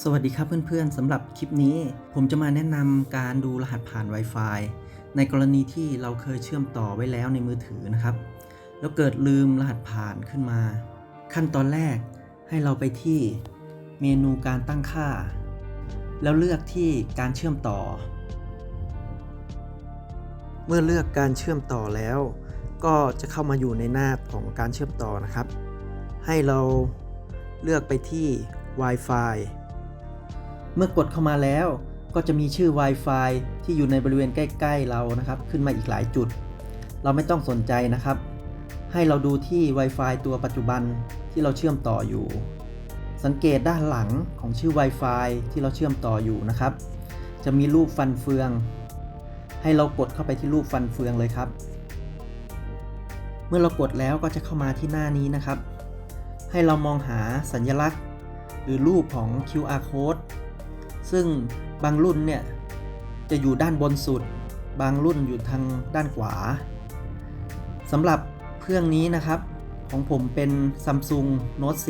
สวัสดีครับเพื่อนๆสำหรับคลิปนี้ ผมจะมาแนะนำการดูรหัสผ่าน Wi-Fi ในกรณีที่เราเคยเชื่อมต่อไว้แล้วในมือถือนะครับ แล้วเกิดลืมรหัสผ่านขึ้นมา ขั้นตอนแรกให้เราไปที่เมนูการตั้งค่า แล้วเลือกที่การเชื่อมต่อ เมื่อเลือกการเชื่อมต่อแล้ว ก็จะเข้ามาอยู่ในหน้าของการเชื่อมต่อนะครับ ให้เราเลือกไปที่ Wi-Fi เมื่อกดเข้ามาแล้วก็จะมีชื่อ Wi-Fi ที่อยู่ในบริเวณใกล้ ๆ เรานะครับ ขึ้นมาอีกหลายจุด เราไม่ต้องสนใจนะครับ ให้เราดูที่ Wi-Fi ตัวปัจจุบันที่เราเชื่อมต่ออยู่ สังเกตด้านหลังของชื่อ Wi-Fi ที่เราเชื่อมต่ออยู่นะครับ จะมีรูปฟันเฟือง ให้เรากดเข้าไปที่รูปฟันเฟืองเลยครับ เมื่อเรากดแล้วก็จะเข้ามาที่หน้านี้นะครับ ให้เรามองหาสัญลักษณ์ หรือรูปของ QR code ซึ่งบางรุ่นเนี่ยจะอยู่ด้านบนสุด บางรุ่นอยู่ทางด้านขวาสำหรับเครื่องนี้นะครับ ของผมเป็น Samsung Note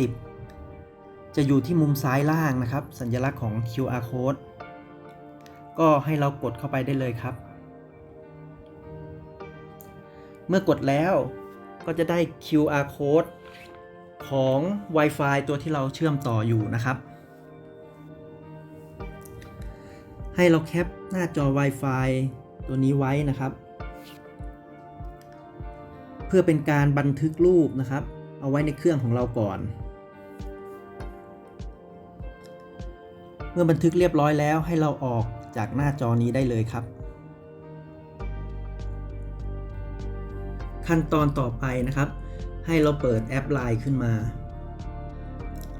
10 จะอยู่ที่มุมซ้ายล่างนะครับ สัญลักษณ์ของ QR code ก็ให้เรากดเข้าไปได้เลยครับ เมื่อกดแล้วก็จะได้ QR code ของ Wi-Fi ตัวที่เราเชื่อมต่ออยู่นะครับ ให้เราแคปหน้าจอ Wi-Fi ตัวนี้ไว้นะครับ เพื่อเป็นการบันทึกรูปนะครับ เอาไว้ในเครื่องของเราก่อน เมื่อบันทึกเรียบร้อยแล้วให้เราออกจากหน้าจอนี้ได้เลยครับ ขั้นตอนต่อไปนะครับ ให้เราเปิดแอป Line ขึ้นมา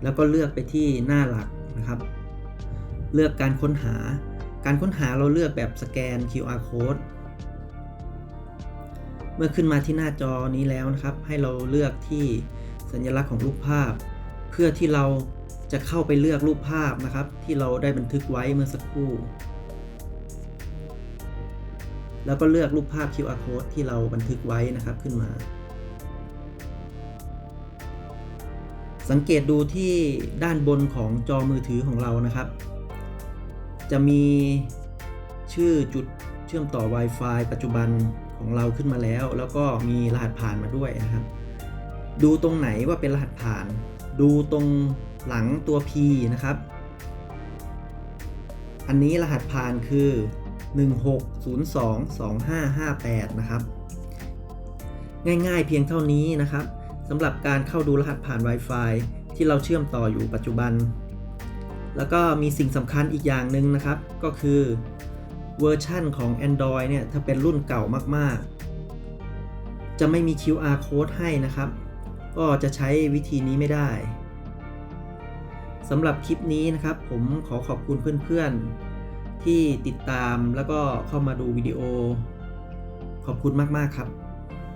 แล้วก็เลือกไปที่หน้าหลักนะครับ เลือกการค้นหา การค้นหาเราเลือกแบบสแกน QR code เมื่อขึ้นมาที่หน้าจอนี้แล้วนะครับ ให้เราเลือกที่สัญลักษณ์ของรูปภาพ เพื่อที่เราจะเข้าไปเลือกรูปภาพนะครับ ที่เราได้บันทึกไว้เมื่อสักครู่ แล้วก็เลือกรูปภาพ QR code ที่เราบันทึกไว้นะครับขึ้นมา สังเกตดูที่ด้านบนของจอมือถือของเรานะครับ จะมีชื่อจุดเชื่อมต่อ Wi-Fi ปัจจุบันของเราขึ้นมาแล้ว แล้วก็มีรหัสผ่านมาด้วยนะครับ ดูตรงไหนว่าเป็นรหัสผ่าน ดูตรงหลังตัว P นะครับ อันนี้รหัสผ่านคือ 16022558 นะครับ ง่ายๆเพียงเท่านี้นะครับสำหรับการเข้าดูรหัสผ่าน Wi-Fi ที่เราเชื่อมต่ออยู่ปัจจุบัน แล้วก็มีสิ่งสำคัญอีกอย่างหนึ่งนะครับ ก็คือเวอร์ชั่นของ Android เนี่ย ถ้าเป็นรุ่นเก่ามากๆ จะไม่มี QR code ให้นะครับ ก็จะใช้วิธีนี้ไม่ได้สำหรับคลิปนี้นะครับ ผมขอขอบคุณเพื่อนๆ ที่ติดตามแล้วก็เข้ามาดูวิดีโอ ขอบคุณมากๆครับ